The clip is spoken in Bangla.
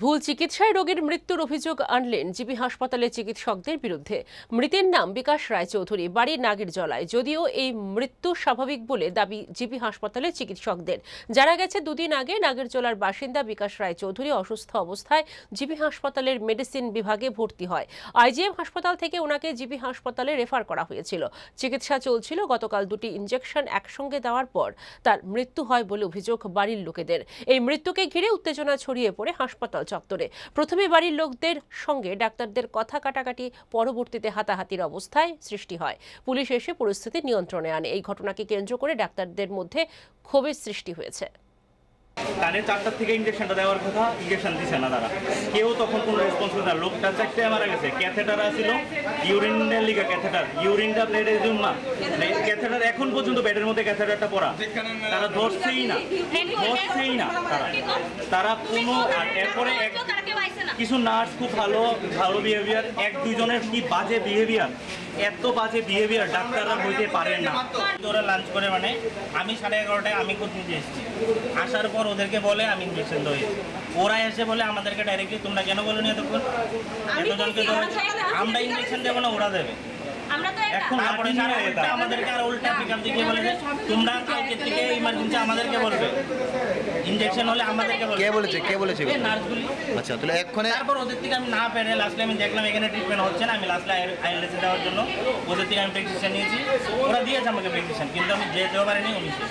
ভুল চিকিৎসায় রোগীর মৃত্যুর অভিযোগ আনলেন জিবি হাসপাতালের চিকিৎসকদের বিরুদ্ধে। মৃতের নাম বিকাশ রায়চৌধুরী, বাড়ি নাগের জলায় যদিও এই মৃত্যু স্বাভাবিক বলে দাবি জিবি হাসপাতালের চিকিৎসকদের। জানা গেছে, দুদিন আগে নাগেরজোলার বাসিন্দা বিকাশ রায়চৌধুরী অসুস্থ অবস্থায় জিবি হাসপাতালের মেডিসিন বিভাগে ভর্তি হয়। আইজিএম হাসপাতাল থেকে ওনাকে জিবি হাসপাতালে রেফার করা হয়েছিল। চিকিৎসা চলছিল, গতকাল দুটি ইঞ্জেকশন একসঙ্গে দেওয়ার পর তার মৃত্যু হয় বলে অভিযোগ বাড়ির লোকেদের। এই মৃত্যুকে ঘিরে উত্তেজনা ছড়িয়ে পড়ে হাসপাতাল চত্বরে। প্রথমে বাড়ির লোকদের সঙ্গে ডাক্তারদের কথা কাটাকাটি, পরবর্তীতে হাতাহাতির অবস্থায় সৃষ্টি হয়। পুলিশ এসে পরিস্থিতি নিয়ন্ত্রণে আনে। এই ঘটনাকে কেন্দ্র করে ডাক্তারদের মধ্যে ক্ষোভের সৃষ্টি হয়েছে। কানে চারটার থেকে ইঞ্জেকশনটা দেওয়ার কথা ইঞ্জেকশন দিছে না তারা। কেউ তখন কোনো রেসপন্স না। লোকটা চারটে মারা গেছে। ক্যাথেটার আসছিল ইউরিনের লিগা ক্যাথেটার ইউরিনটা ব্লেডের না। ক্যাথেটার এখন পর্যন্ত ব্যাডের মধ্যে ক্যাথেটারটা পড়া। তারা ধরছেই না। ধরছেই না তারা। তারা কোনো আর এরপরে এক কিছু নার্স খুব ভালো ভালো বিহেভিয়ার এক দুজনের কি বাজে বিহেভিয়ার এত বাজে বিহেভিয়ার ডাক্তাররা হইতে পারেন না। ওরা লাঞ্চ করে মানে আমি সাড়ে এগারোটায় আমি কোথায় দিয়ে এসেছি। আসার পর ওদেরকে বলে আমি ইনজেকশন দিয়েছি ওরা এসে বলে আমাদেরকে ডাইরেক্টলি তোমরা কেন বলো নি এতক্ষণ এতজনকে ধরে আমরা চাই না। আমরা ইঞ্জেকশন দেবো না ওরা দেবে। এখন হয়ে উল্টা আমাদেরকে আর উল্টা পিকআপ দিকে বলে তোমরা কালকে থেকে ইমার্জেন্সি আমাদেরকে বলবে। ইঞ্জেকশন হলে আমাদেরকে বলবে। কে বলেছে? কে বলেছে? নার্সগুলি। আচ্ছা তাহলে এক্ষণে তারপর ওদের থেকে আমি না পেরে লাস্টে আমি দেখলাম এখানে ট্রিটমেন্ট হচ্ছে না আমি লাস্টে আইএলএসে দেওয়ার জন্য। ওদের থেকে আমি প্রেসক্রিপশন নিয়েছি। ওরা দিয়েছে আমাকে প্রেসক্রিপশন কিন্তু আমি যেতেও পারিনি উনিশে